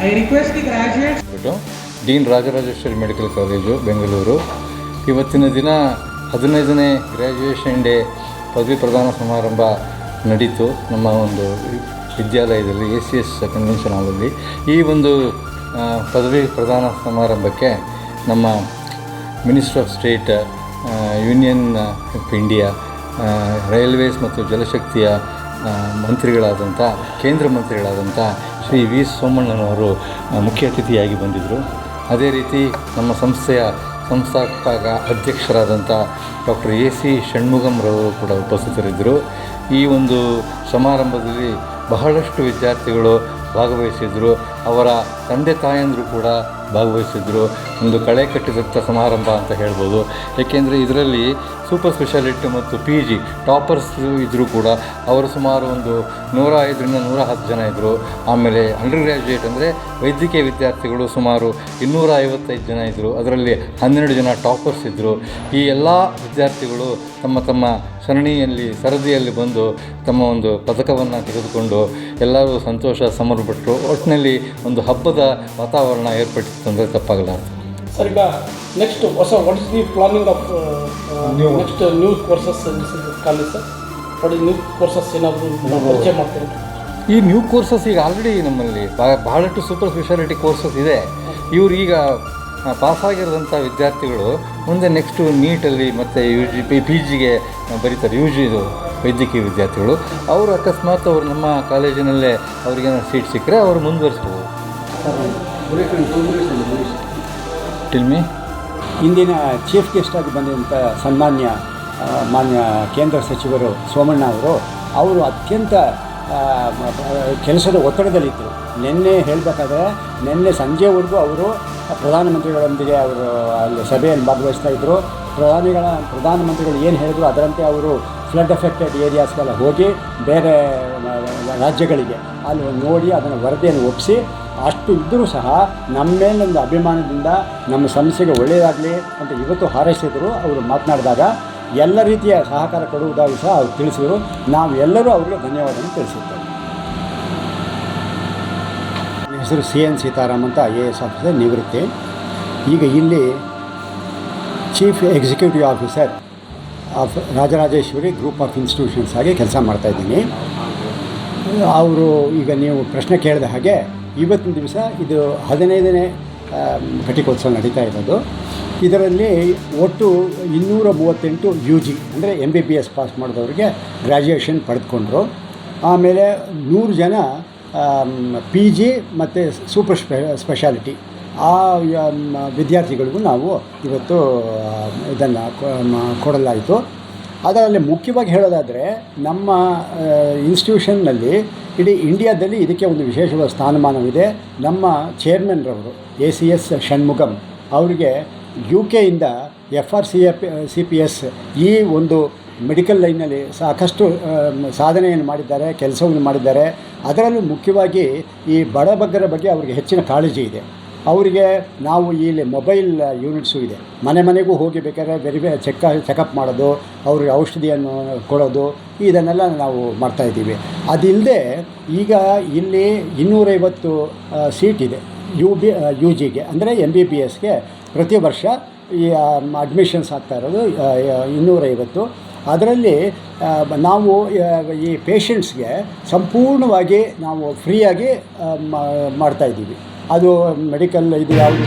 I request the graduates dean Rajarajeshwari medical college, Bengaluru. ಇವತ್ತಿನ ದಿನ ಹದಿನೈದನೇ ಗ್ರ್ಯಾಜುಯೇಷನ್ ಡೇ ಪದವಿ ಪ್ರದಾನ ಸಮಾರಂಭ ನಡೀತು ನಮ್ಮ ಒಂದು ವಿದ್ಯಾಲಯದಲ್ಲಿ ಎ ಸಿ ಎಸ್ ಕನ್ವೆನ್ಷನ್ ಹಾಲಲ್ಲಿ ಈ ಒಂದು ಪದವಿ ಪ್ರದಾನ ಸಮಾರಂಭಕ್ಕೆ ನಮ್ಮ minister of state union of India railways ಮತ್ತು ಜಲಶಕ್ತಿಯ ಮಂತ್ರಿಗಳಾದಂಥ ಕೇಂದ್ರ ಮಂತ್ರಿಗಳಾದಂಥ ಶ್ರೀ ವಿ ಸೋಮಣ್ಣನವರು ಮುಖ್ಯ ಅತಿಥಿಯಾಗಿ ಬಂದಿದ್ದರು ಅದೇ ರೀತಿ ನಮ್ಮ ಸಂಸ್ಥೆಯ ಸಂಸ್ಥಾಪಕ ಅಧ್ಯಕ್ಷರಾದಂಥ ಡಾಕ್ಟರ್ ಎ ಸಿ ಷಣ್ಮುಗಂರವರು ಕೂಡ ಉಪಸ್ಥಿತರಿದ್ದರು. ಈ ಒಂದು ಸಮಾರಂಭದಲ್ಲಿ ಬಹಳಷ್ಟು ವಿದ್ಯಾರ್ಥಿಗಳು ಭಾಗವಹಿಸಿದರು. ಅವರ ತಂದೆ ತಾಯಂದರು ಕೂಡ ಭಾಗವಹಿಸಿದ್ರು. ಒಂದು ಕಳೆ ಕಟ್ಟಿದಂಥ ಸಮಾರಂಭ ಅಂತ ಹೇಳ್ಬೋದು. ಏಕೆಂದರೆ ಇದರಲ್ಲಿ ಸೂಪರ್ ಸ್ಪೆಷಾಲಿಟಿ ಮತ್ತು ಪಿ ಜಿ ಟಾಪರ್ಸ್ ಇದ್ದರೂ ಕೂಡ ಅವರು ಸುಮಾರು ಒಂದು ನೂರ ಐದರಿಂದ ನೂರ ಹತ್ತು ಜನ ಇದ್ದರು ಆಮೇಲೆ ಅಂಡರ್ ಗ್ರ್ಯಾಜುಯೇಟ್ ಅಂದರೆ ವೈದ್ಯಕೀಯ ವಿದ್ಯಾರ್ಥಿಗಳು ಸುಮಾರು ಇನ್ನೂರ ಐವತ್ತೈದು ಜನ ಇದ್ದರು ಅದರಲ್ಲಿ ಹನ್ನೆರಡು ಜನ ಟಾಪರ್ಸ್ ಇದ್ದರು ಈ ಎಲ್ಲ ವಿದ್ಯಾರ್ಥಿಗಳು ತಮ್ಮ ತಮ್ಮ ಸರಣಿಯಲ್ಲಿ, ಸರದಿಯಲ್ಲಿ ಬಂದು ತಮ್ಮ ಒಂದು ಪದಕವನ್ನು ತೆಗೆದುಕೊಂಡು ಎಲ್ಲರೂ ಸಂತೋಷ ಸಮರ್ಪಟ್ಟರು ಒಟ್ಟಿನಲ್ಲಿ ಒಂದು ಹಬ್ಬದ ವಾತಾವರಣ ಏರ್ಪಟ್ಟಿತ್ತು ಅಂದರೆ ತಪ್ಪಾಗಲ್ಲ ಸರ್ ಈಗ ನೆಕ್ಸ್ಟ್ ಹೊಸ what is the planning of next new courses college sir what is new courses ಏನಾದರೂ ಪರಿಚಯ ಮಾಡ್ತೀವಿ ಈ ನ್ಯೂ ಕೋರ್ಸಸ್ ಈಗ ಆಲ್ರೆಡಿ ನಮ್ಮಲ್ಲಿ ಬಹಳಷ್ಟು ಸೂಪರ್ ಸ್ಪೆಷಾಲಿಟಿ ಕೋರ್ಸಸ್ ಇದೆ. ಇವರು ಈಗ ಪಾಸಾಗಿರೋದಂಥ ವಿದ್ಯಾರ್ಥಿಗಳು ಮುಂದೆ ನೆಕ್ಸ್ಟು ನೀಟಲ್ಲಿ ಮತ್ತು ಯು ಜಿ ಪಿ ಪಿ ಜಿಗೆ ಬರೀತಾರೆ ಯು ಜಿ ಇದು. ವೈದ್ಯಕೀಯ ವಿದ್ಯಾರ್ಥಿಗಳು. ಅವರು ಅಕಸ್ಮಾತ್ ಅವರು ನಮ್ಮ ಕಾಲೇಜಿನಲ್ಲೇ ಅವ್ರಿಗೇನೋ ಸೀಟ್ ಸಿಕ್ಕರೆ ಅವರು ಮುಂದುವರಿಸ್ಬೋದು. ಟಿಲ್ಮಿ ಇಂದಿನ ಚೀಫ್ ಗೆಸ್ಟ್ ಆಗಿ ಬಂದಂಥ ಸನ್ಮಾನ್ಯ ಮಾನ್ಯ ಕೇಂದ್ರ ಸಚಿವರು ಸೋಮಣ್ಣ ಅವರು ಅವರು ಅತ್ಯಂತ ಕೆಲಸದ ಒತ್ತಡದಲ್ಲಿದ್ದರು. ನಿನ್ನೆ ಹೇಳಬೇಕಾದ್ರೆ, ನಿನ್ನೆ ಸಂಜೆವರೆಗೂ ಅವರು ಪ್ರಧಾನಮಂತ್ರಿಗಳೊಂದಿಗೆ ಅವರು ಅಲ್ಲಿ ಸಭೆಯಲ್ಲಿ ಭಾಗವಹಿಸ್ತಾ ಇದ್ದರು ಪ್ರಧಾನಿಗಳ, ಪ್ರಧಾನಮಂತ್ರಿಗಳು ಏನು ಹೇಳಿದ್ರು ಅದರಂತೆ ಅವರು ಫ್ಲಡ್ ಎಫೆಕ್ಟೆಡ್ ಏರಿಯಾಸ್ಗೆಲ್ಲ ಹೋಗಿ ಬೇರೆ ರಾಜ್ಯಗಳಿಗೆ ಅಲ್ಲಿ ನೋಡಿ ಅದನ್ನು ವರದಿಯನ್ನು ಒಪ್ಪಿಸಿ, ಅಷ್ಟು ಇದ್ದರೂ ಸಹ ನಮ್ಮ ಮೇಲೊಂದು ಅಭಿಮಾನದಿಂದ ನಮ್ಮ ಸಂಸ್ಥೆಗೆ ಒಳ್ಳೆಯದಾಗಲಿ ಅಂತ ಇವತ್ತು ಹಾರೈಸಿದರು, ಅವರು ಮಾತನಾಡಿದಾಗ ಎಲ್ಲ ರೀತಿಯ ಸಹಕಾರ ಕೊಡುವುದಾಗಿ ಸಹ ಅವ್ರು ತಿಳಿಸಿದರು. ನಾವು ಎಲ್ಲರೂ ಅವರಿಗೆ ಧನ್ಯವಾದವನ್ನು ತಿಳಿಸುತ್ತೇವೆ. ನನ್ನ ಹೆಸರು ಸಿ ಎನ್ ಸೀತಾರಾಮ್ ಅಂತ ಐ ಎ ಎಸ್ ಆಫೀಸರ್ ನಿವೃತ್ತಿ. ಈಗ ಇಲ್ಲಿ chief executive officer of Rajarajeshwari group of institutions ಆಗಿ ಕೆಲಸ ಮಾಡ್ತಾಯಿದ್ದೀನಿ ಅವರು ಈಗ ನೀವು ಪ್ರಶ್ನೆ ಕೇಳಿದ ಹಾಗೆ ಇವತ್ತಿನ ದಿವಸ ಇದು ಹದಿನೈದನೇ ಘಟಿಕೋತ್ಸವ ನಡೀತಾ ಇರೋದು. ಇದರಲ್ಲಿ ಒಟ್ಟು ಇನ್ನೂರ ಮೂವತ್ತೆಂಟು ಯು ಜಿ ಅಂದರೆ M B B S pass ಮಾಡಿದವರಿಗೆ ಗ್ರ್ಯಾಜುಯೇಷನ್ ಪಡೆದುಕೊಂಡ್ರು. ಆಮೇಲೆ ನೂರು ಜನ ಪಿ ಜಿ ಮತ್ತು ಸೂಪರ್ ಸ್ಪೆ ಸ್ಪೆಷಾಲಿಟಿ ಆ ವಿದ್ಯಾರ್ಥಿಗಳಿಗೂ ನಾವು ಇವತ್ತು ಇದನ್ನು ಕೊಡಲಾಯಿತು. ಅದರಲ್ಲಿ ಮುಖ್ಯವಾಗಿ ಹೇಳೋದಾದರೆ, ನಮ್ಮ ಇನ್ಸ್ಟಿಟ್ಯೂಷನ್ನಲ್ಲಿ ಇಡೀ ಇಂಡಿಯಾದಲ್ಲಿ ಇದಕ್ಕೆ ಒಂದು ವಿಶೇಷವಾದ ಸ್ಥಾನಮಾನವಿದೆ. ನಮ್ಮ ಚೇರ್ಮನ್ರವರು ಎ ಸಿ ಎಸ್ ಷಣ್ಮುಖಂ, ಅವರಿಗೆ U ಕೆಯಿಂದ F R C F C P S ಈ ಒಂದು ಮೆಡಿಕಲ್ ಲೈನಲ್ಲಿ ಸಾಕಷ್ಟು ಸಾಧನೆಯನ್ನು ಮಾಡಿದ್ದಾರೆ, ಕೆಲಸವನ್ನು ಮಾಡಿದ್ದಾರೆ. ಅದರಲ್ಲೂ ಮುಖ್ಯವಾಗಿ ಈ ಬಡಬಗ್ಗರ ಬಗ್ಗೆ ಅವರಿಗೆ ಹೆಚ್ಚಿನ ಕಾಳಜಿ ಇದೆ. ಅವರಿಗೆ ನಾವು ಇಲ್ಲಿ ಮೊಬೈಲ್ ಯೂನಿಟ್ಸು ಇದೆ. ಮನೆ ಮನೆಗೂ ಹೋಗಿ ಬೇಕಾದ್ರೆ ವೆರಿಫೈ ಚೆಕ್ ಚೆಕಪ್ ಮಾಡೋದು, ಅವ್ರಿಗೆ ಔಷಧಿಯನ್ನು ಕೊಡೋದು, ಇದನ್ನೆಲ್ಲ ನಾವು ಮಾಡ್ತಾಯಿದ್ದೀವಿ ಅದಿಲ್ಲದೆ ಈಗ ಇಲ್ಲಿ ಇನ್ನೂರೈವತ್ತು ಸೀಟ್ ಇದೆ. ಯು ಬಿ ಯು ಜಿಗೆ ಅಂದರೆ ಎಂ ಬಿ ಬಿ ಎಸ್ಗೆ ಪ್ರತಿ ವರ್ಷ ಈ ಅಡ್ಮಿಷನ್ಸ್ ಆಗ್ತಾ ಇರೋದು ಇನ್ನೂರೈವತ್ತು. ಅದರಲ್ಲಿ ನಾವು ಈ ಪೇಷಂಟ್ಸ್ಗೆ ಸಂಪೂರ್ಣವಾಗಿ ನಾವು ಫ್ರೀಯಾಗಿ ಮಾಡ್ತಾಯಿದ್ದೀವಿ ಅದು ಮೆಡಿಕಲ್ ಇದು ಯಾವುದು?